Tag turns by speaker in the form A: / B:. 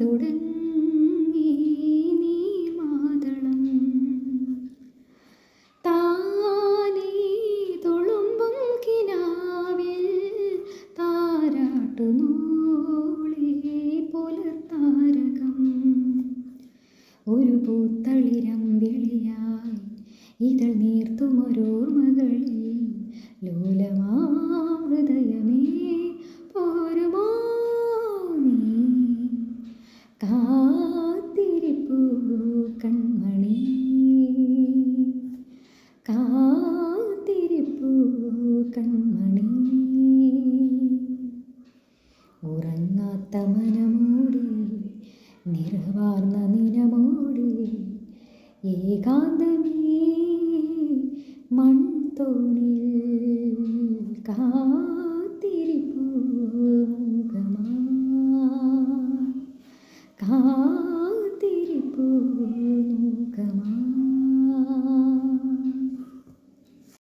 A: തുടങ്ങി നീ മാതളം. താനേ തുളുമ്പും കിനാവിൽ താരാട്ടുനോളെ പുലത്താരകം ഒരു പൂത്തളിരം വിളിയായി ഇതൾ നീർത്തുമൊരോർമകളിൽ ലോലമാ ഹൃദയമേ കാത്തിരിപ്പൂ കൺമണി. കാത്തിരിപ്പൂ കൺമണി. ഉറങ്ങാത്ത മനമോടി നിറവാർന്ന നിനമൂടി ഏകാന്തമേ മൺതോണിൽ കാത്തിരിപ്പൂ മുഖമാ.